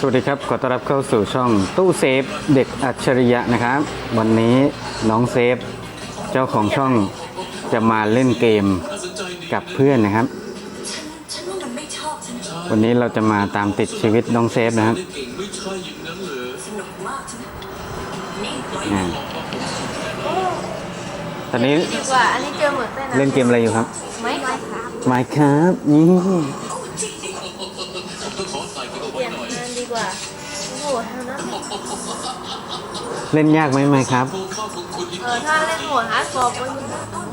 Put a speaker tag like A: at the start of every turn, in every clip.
A: สวัสดีครับ ขอต้อนรับเข้าสู่ช่องตู้เซฟเด็กอัจฉริยะนะครับ วันนี้น้องเซฟ เจ้าของช่องจะมาเล่นเกมกับเพื่อนนะครับ
B: ฉันว่ามันไม่ชอบฉัน
A: วันนี้เราจะมาตามติดชีวิตน้องเซฟนะครับ
C: เก่งไม่ใช่อย่างนั้นเลย
B: สนุกมากใช่ไหมนี่ปล่อย
A: อ่าตอนนี้
D: ดีกว่าอันนี้เจอเหมือนเต้น
A: เล่นเกมอะไรอยู่ครับ
D: ไหมครับ
A: มาครับนี่
D: โอ้โหเท่านั้น
A: เล่นยากไหมไหมครับ
C: โทรเข้าของคุณอีก
D: เออถ้าเล่นโหมดฮาร์ดคอร์ก็ยิ่งยากมาก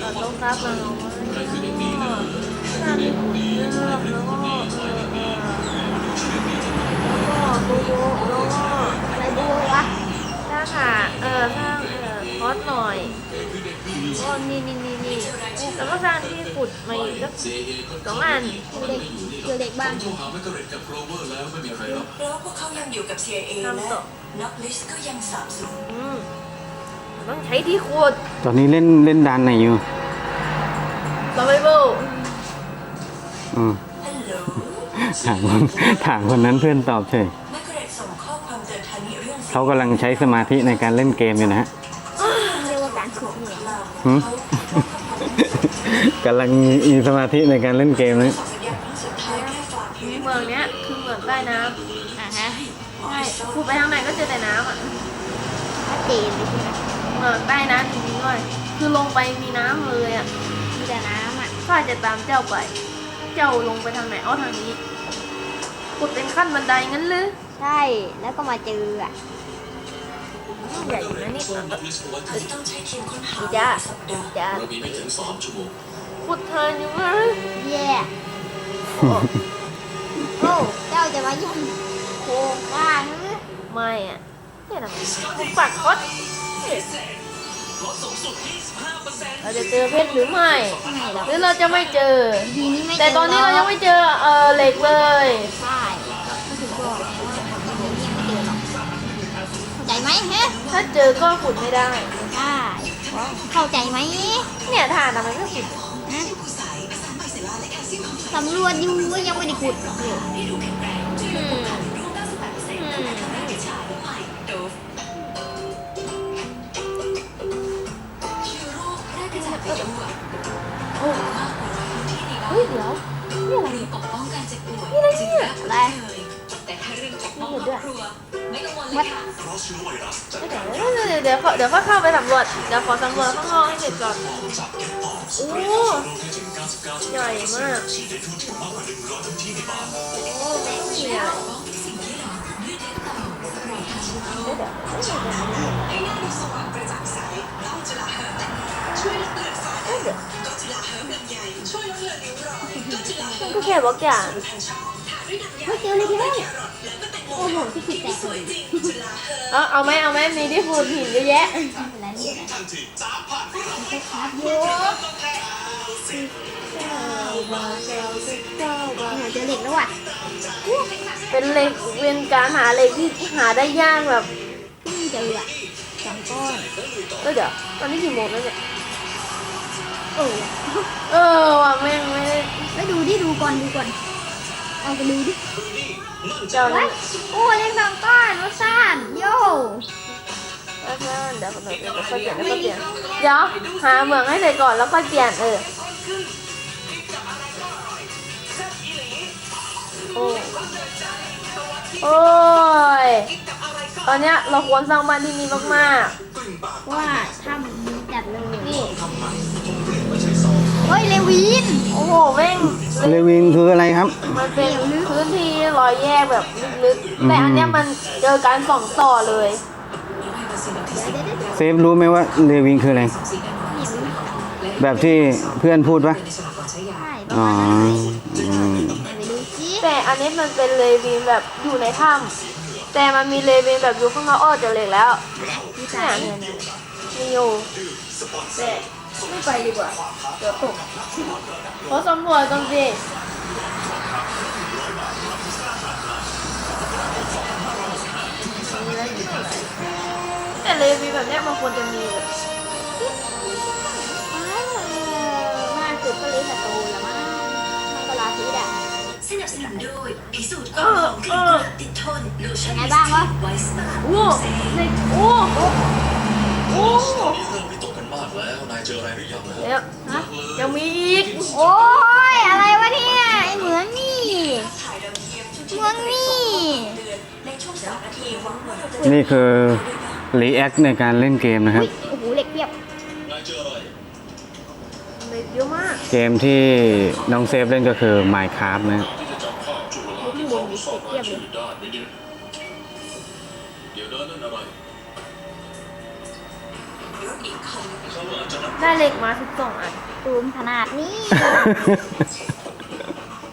D: เราต้องรับมันลงมาแล้วก็เลือกแล้วก็เออแล้วก็ดูดูแล้วก็อะไรดูวะถ้าค่ะเออถ้าเออคอสหน่อยก็นี่นี่นี่นี่ แล้วก็สร้างที่ขุดมาอีกสัก
C: เจเอก็
D: สองอัน
E: เด็กเจอเด็กบ้าง
C: โทรหาแมกกาเรตกับโคลเวอร์แล้วไม่มีใครรับ
B: เพราะพวกเขายังอยู่กับ CIA และนักลิสก็ยังสาบสูญ
D: อืมต้องใช้ที่ขุด
A: ตอนนี้เล่นเล่นดานไหนอยู่
D: survival
A: อืม
B: ฮัลโหล
A: ถามคนถามคนนั้นเพื่อนตอบเฉย
B: แมกเรตส่งข้อความเตือนทางนี้เรื่อง
A: เขากำลังใช้สมาธิในการเล่นเกมอยู่นะฮะ
E: เรียกว่าการฝึกเหนื่อย
B: เรา
A: หืม กำลังมีสมาธิในการเล่นเกมนะ
B: สัญญาณครั้งสุดท้ายแค่ฝาก
D: เมืองเนี้ยคือเหมืองใต้น้
E: อะฮะำ
D: ใช่ขุดไปทางไหนก็เจอแต่น้ำอะ
E: ชัดเจนเลยใช่ไหม
D: เหมืองใต้น้ำจริงๆด้วย คือลงไปมีน้ำเลยอะ
E: มีแต่น้ำอะ
D: ข้าจะตามเจ้าไป เจ้าลงไปทางไหนเอาทางนี้ขุดเป็นขั้นบันไดงั้นหรือ
E: ใช่แล้วก็มาเจออะ
D: ใหญ่อยู่นะนี่
C: ส่งนักลิสต์ไว้
B: อาจจะต้องใช้ทีมค้นหา
D: จ้าจ้า
C: เรามีไม่ถึงสามชั่วโมง
D: ขุดเธออยู่ไหม
E: แย่โอ้เจ้าจะมายุ่งโครงก้างหรือ
D: ไม่อะเนี่ยทำไมขุดปักคดเราจะเจอเพชรหรือไม่
E: หรือ
D: เราจะไม่เจอ แต่ตอนนี้เรายังไม่เจอเออเหล็กเลย
E: ใช่ก็ถึงบอกไงว่าทีนี้ยังไม่เจอหรอก เข้าใจไหมฮะ
D: ถ้าเจอก็ขุดไม่ได้
E: ใช่เข้าใจไหม
D: เนี่ยฐานทำไมไม่ขุด
E: ฮะสำรวจอยู่ก็ยังไม่ได้ขุดเลย
D: อืมอืมโอ้เฮ้ยเดี๋ยวนี่อะไรเนี่ย
B: ปกป้องการเจ็บป่วย
D: นี่อะไรเนี่ย
E: อะไร
B: แต่ถ้าเรื่องปกป้
D: นี่
B: อง
D: เห็น
B: คร
D: ด้
B: อ
D: วย
B: บครัวไม่กัง วลเลยค่ะ
D: เดี๋ยวเดี๋ยวเดี๋ยวเดี๋ยวเดี๋ยวขอเข้าไปสำรวจเดี๋ยวขอสำรวจข้างนอกให้เสร็จก่อนโอ้ใหญ่มากโอ้แม่งใหญ่เดี๋ยวเดี๋ยว
B: ให้หน้าดูสว่างกระจ่างใสเล่าจุฬาเฮิร์นช่วยลดเลือดฝาดก็จุฬาเฮิร์นเงินใหญ่ช่วยลดเลือดริ้วรอยก็จุฬาเฮิ
D: มัน
B: ร์น
D: ก็แค่บล็อกอย่าง
B: พันช่องทาด้วยน้ำยา
E: ไม่เจอเลยที่ได้
B: แล้วก็แต่ง
E: โอ้โหที่ผิดแปลก
B: สวยจริงจุฬาเฮิร์น
D: เอาเอาไหมเอาไหมมีที่ฟูดหินเยอะแยะ
E: อะไรนี่ครับโยโอ้โหเจอเหล็กแล้วอะ
D: เป็นเหล็กเป็นการหาเหล็กที่หาได้ยากแบบ
E: เพิ่งเจออะสองก้อน
D: เออเดี๋ยวตอนนี้กี่โมงแล้วเนี่ย
E: โอ้
D: เออว่ะแม่งไม่ได้
E: ไปดูดิดูก่อนดูก่อนเอาไปดูดิ
D: เจ้านี่
E: โอ้เล็กสองก้อนรสชาติโย่
D: แล้วนั่นเดี๋ยวเดี๋ยวเดี๋ยวค่อยเปลี่ยนแล้วค่อยเปลี่ยนเดี๋ยวหาเหมืองให้เสร็จก่อนแล้วค่อยเปลี่ยนเออโอ้โอ้ยตอนเนี้ยเราควรสร้างบ้านที่นี่มาก
E: ว่าถ้ำมีจัดเลย
D: ๆนี่
E: เฮ้ยเลวิน
D: โอ้โหแม่ง
A: เลวินคืออะไรครับ
D: มันเป็นพื้นที่รอยแยกแบบลึกๆ แต่อันเนี้ยมันเจอการส่องต่อเลย
A: เซฟรู้ไหมว่าเลวินคืออะไร แบบที่เพื่อนพูดปะ
E: ใช่
A: อ๋ออืม
E: ไปดูสิ
D: แต่อันนี้มันเป็นเลวินแบบอยู่ในถ้ำแต่มันมีเลวินแบบอยู่ข้างนอกอ้อเจอเหล็กแล้ว
E: พี่
D: เนี่
E: สาย
D: ยมีอยู่ แต่ไม่ไปดีกว่าเดี๋ยวตกขอสำรวจตรงสิแต่เลวินแบบนี้ยมันควรจะมีแบบ
E: มากสุดก็เลยสตูละมั้งไม่ก็ลา
B: สนับสนุนโดยพิสูจน์ความหอมกลิ่นกุหลาบติดทนโลชั่น
E: ไงบ้างวะ
D: โอ้เด็กโอ้โอ้
C: ตอนนี้เริ่มวิตกกันมากแล้วนายเจออะไรหรือยังนะ
D: เดี๋ยวฮะยังมีอีก
E: โอ้ยอะไรวะเนี่ยไอเหมืองนี่
B: ถ่ายดาวเทียมชุด
E: เหมืองนี่
B: เดือนในช่วงสามนาทีหวังว่าเราจะ
A: นี่คือรีแอคในการเล่นเกมนะครับ
E: โอ้โหเหล็กเพียบ
C: นายเจออะไร
D: เด็กเยอะมาก
A: เกมที่น้องเซฟเล่นก็คือ Minecraft นะครั
C: บ
D: ได้เหล็กมาสิบสองอัน
E: ตูมขนาดนี้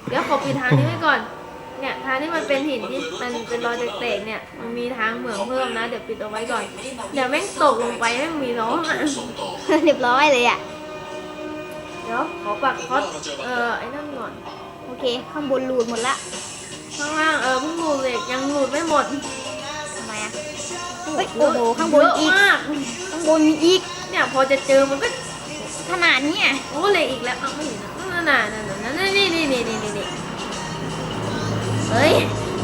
D: เดี๋ยวขอปิดทางนี้ไว้ก่อน เนี่ยทางที่มันเป็นหินที่มันเป็นรอยแตกๆเนี่ย มันมีทางเหมืองเพิ่มนะ เดี๋ยวปิดเอาไว้ก่อน เดี๋ยวแม่งตกลงไปแม่งมีร้องอะ
C: ส่งต่อ
E: เรียบร้อยเลยอะ
D: เดี๋ยวขอปักคอสเออไอ้นั่นก่อน
E: โอเค ข้างบนหลุดหมดละ
D: ข้างล่างเออเพิ่งหลุดเหล็กยังหลุดไม่หมด
E: ทำไมอะเฮ้ยโอ้โหข้างบน
D: เยอะ
E: อีก
D: มาก
E: ข้างบนมีอีก
D: เนี่ยพอจะเจอมันก็
E: ขนาดเนี้ย
D: โอ้เหล็กอีกแล้วเอาไม่เห็นนะนั่นน่ะนั่นน่ะนั่นน่ะนี่นี่นี่นี่นี่นี่เฮ้ย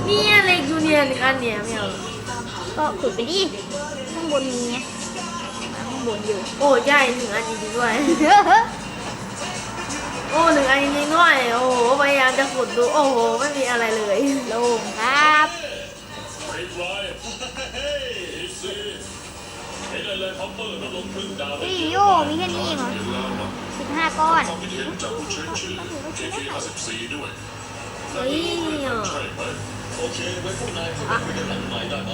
D: เนี่ยเหล็กอยู่เนี่ยหนึ่งอันเนี่ยไม่เอา
E: ก็ขุดไปดิข้างบนมีไงมาข้างบนอยู่
D: โอ้ใหญ่หนึ่งอันจริงๆด้วยโอ้หนึ่งอันจริงๆด้วยโอ้โหพยายามจะขุดดูโอ้โหไม่มีอะไรเลย
E: โล่งครับ
C: อะไรพัมเปอร์ระดมพึ่
E: โยมีแค่นี้เองเหรอสิบห้าก้อน
C: เฮ้
D: ย
C: โอเคไว้พวกนายเข้าไปคุยกันหลังใหม่ได้ไหม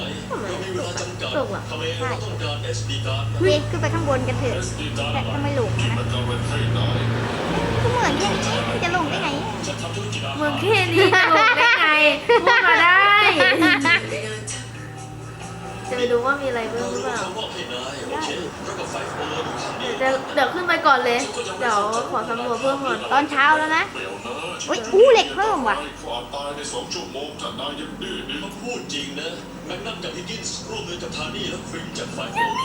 C: เรามีเวลาจำกัดทำไมเราต้องการ SD card
E: เฮ้ยขึ้นไปข้างบนกันเถอะแต่ถ้าไมหลงนะก็เหมือนแค่นี้จะลงได้ไง
C: ฉันทำธุรกิจอา
D: เมืองแค่นี้จะลงได้ไงพูดมาได้ จะไปดูว่ามีอะไรเพิ่มหรือเปล่า
C: เขาบอกให้นายโอเคแล้วก็ไฟโฟร์อยู่ข้างนี้
D: เดี๋ยวเดี๋ยวขึ้นไปก่อนเลย เดี๋ยวขอสำรวจเพิ่มก่อน
E: ตอนเช้าแล้วนะ
C: เดี๋ยวนะ
E: อุ้ยอู้เหล็กเพิ่มว่ะ
C: ความตายในสองชั่วโมงถ้านายยังดื้อนี่มันพูดจริงนะแมกนัมกับฮิกกินส์ร่วมมือกับทานี่และฟริงจากไฟโฟร์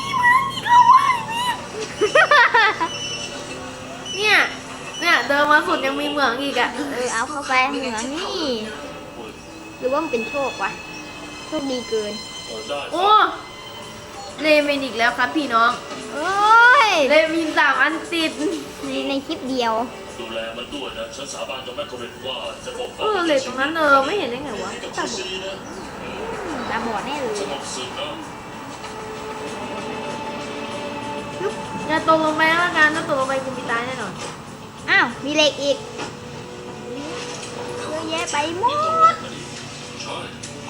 D: เนี่ย เนี่ยเดินมาสุดยังมีเหมืองอีกอะ
E: เออเอาเข้าไปเหมืองนี่ หรือว่ามันเป็นโชควะโชคดีเกิน
C: ได้
D: โอ้เลมินอีกแล้วครับพี่น้อง
E: โอ้ย
D: เลมินสามอันติด
E: ในในคลิปเดียว
C: ดูแลมันด้วยนะฉันสาบานกับแม่โคเรนว่าจะบอก
D: เออเหล็กตรงนั้นเออไม่เห็นได้ไงวะ
C: กับ
D: ตา
C: ที
D: บอด
C: ซีนะ
E: ตาบอดแน่เลย
C: สงบสึกนะ
D: อย่าตกลงไปแล้วกันถ้าตกลงไปกูมีตายแน่นอน
E: อ้าว มีเหล็กอีกเยอะแยะไปหมด
C: ใช่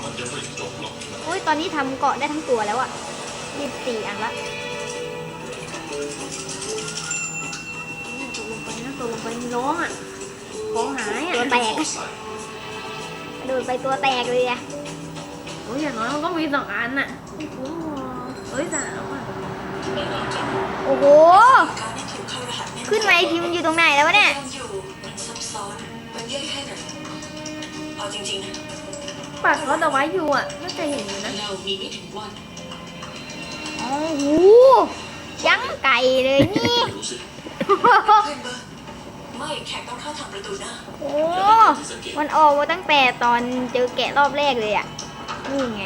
C: มันยังไม่จบหรอก
E: โอ้ยตอนนี้ทำเกาะได้ทั้งตัวแล้วอะยี่สิบสี่อันละ
D: ตกลงไปนะตกลงไปมีร้องอะของหายอะ
E: ตัวแตกกระโดดไปตัวแตกเลยอะ
D: โอ้ยอย่างน้อยมันก็มีสองอันน่ะโอ้โหเฮ้ยสามอะ
E: โอ้โห
B: การที่ถูกเข้ารหัสแขึ้
E: นมาไอพิมพ์อยู่ตรงไหนแล้ววะเนี่ย
B: ยังอยู่มันซับซ้อนมันแย่แค่ไหนเอาจริงๆนะ
D: ปัดเขาแต่ไว้อยู่อะน่าจะเห็นอยู่นะ
B: เรามีไม่ถึงวัน
E: โอ้โหยังไก่เลยนี่
C: ดูสิ
B: เพื่อนเบอร์ไม่แขกต้องเข้าทางประตูหน้า
E: โอ้มันออกมาตั้งแต่ตอนเจอแกะรอบแรกเลยอะนี่ไง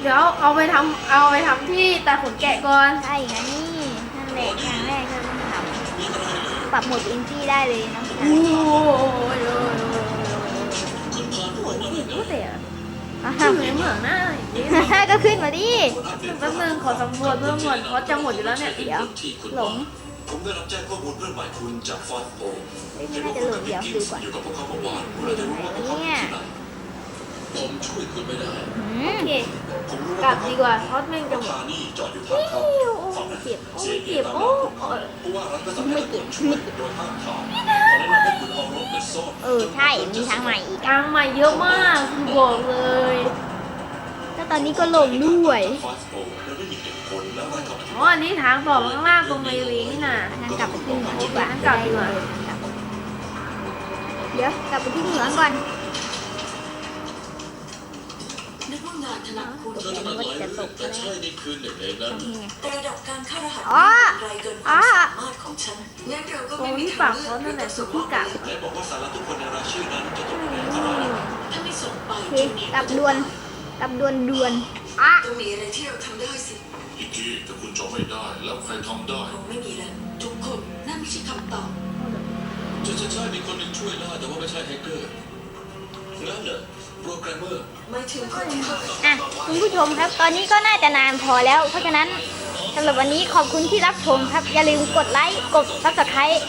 D: เดี๋ยวเอาไปทำเอาไปทำที่ตาขนแกะก่อน
E: ใช่ไงนี่นั่นแหละครั้งแรกที่เราต้องทำปรับโหมดอินที่ได้เลยน้องชา
D: โอ้
E: ย
D: โหโอ้ยโอ้าขึ้
E: วน
D: ไปเหมืองหน้าอย่างนี้
E: ก็ขึ้นมาดิ
D: แป๊บนึงขอสำรวจเพิ่มก่อนเพราะจะหมดอยู่แล้วเนี่ย
E: เดี๋ยวหลง
C: ผมได้รับแจ้งข้อมูลเรื่องใหม่คุณจากไฟโฟร์
E: เฮ้ยไม่น่าจะหลงเดี๋ยวดูก่อน
C: อยู่กับพวกเขาเมื่อวานคุณอาจจะรู้ว่าพวกเขาอยู่ที่ไหนผมช่วยคุณไม่ได้
E: อื
D: โอ
E: ม
D: เค
C: ผมรู้
D: กลับดีกว่าเพราะแม่งจะหมด
C: ทานี่จอดอยู่ท
D: บโอ้ย
C: ผู้ว่ารัฐก็สั่งให้คุณช่วยโดยห้ามถามตอนนั้นให้คุณเอารถไปซ่อน
E: เออใช่ มีทางใหม่อีก
D: ทางใหม่เยอะมากคือบอกเลย
E: แล้วตอนนี้ก็ลงด้วย
C: ไฟโฟร์แล้วไม่มีเหตุผลแล้วให้กลับมาที่
D: อ๋ออันนี้ทางต่อมาข้างล่างตรงในลิงก์น่ะ
E: งั้นกลับไปที่เหมืองดีกว่า
D: งั้นกลับดีกว่า
E: เดี๋ยวกลับไปที่เหมืองก่อน
B: นึกว่างานถนัดคุณ
C: เธอถนัดหลายเรื่องแต่ใช่นี่คือหนึ่งในนั้น
E: นี่ไง
B: แต่ระดับการเข้ารหัส
E: อ๋อ
B: ไกลเกินความสามารถของฉันงั้นเราก็ไม่
D: ง
B: มี
D: ที่
B: ทา
D: ปางก
B: เลื
D: เขา
B: อก
D: นั่นแหละสุดที่กลับ
C: และบอกว่าสาระทุกคนในรายชื่อนั้นจะตกอยู่ในอันตราย
E: กลับดวนกลับดวนดวนอะ
B: ต้องมีอะไรที่เราทำได้สิ
C: อีกทีถ้าคุณจบไม่ได้ แล้วใครทำได้
B: คงไม่มีแล้วทุกคนนั่นไม่ใช่คำตอบ
C: จะจะใช่มีคนหนึ่งช่วยได้แต่ว่าไม่ใช่แฮกเกอร์ งั้นเหรอโปรแกรมเมอร์
B: ไม่ถึงคนที่ทำ
E: อะคุณผู้ชมครับ ตอนนี้ก็น่าจะนานพอแล้ว เพราะฉะนั้นสำหรับวันนี้ขอบคุณที่รับชมครับ อย่าลืมกดไลค์กดซับสไครต์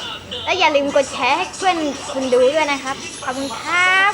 E: และอย่าลืมกดแชร์ให้เพื่อนคุณดูด้วยนะครับ ขอบคุณครับ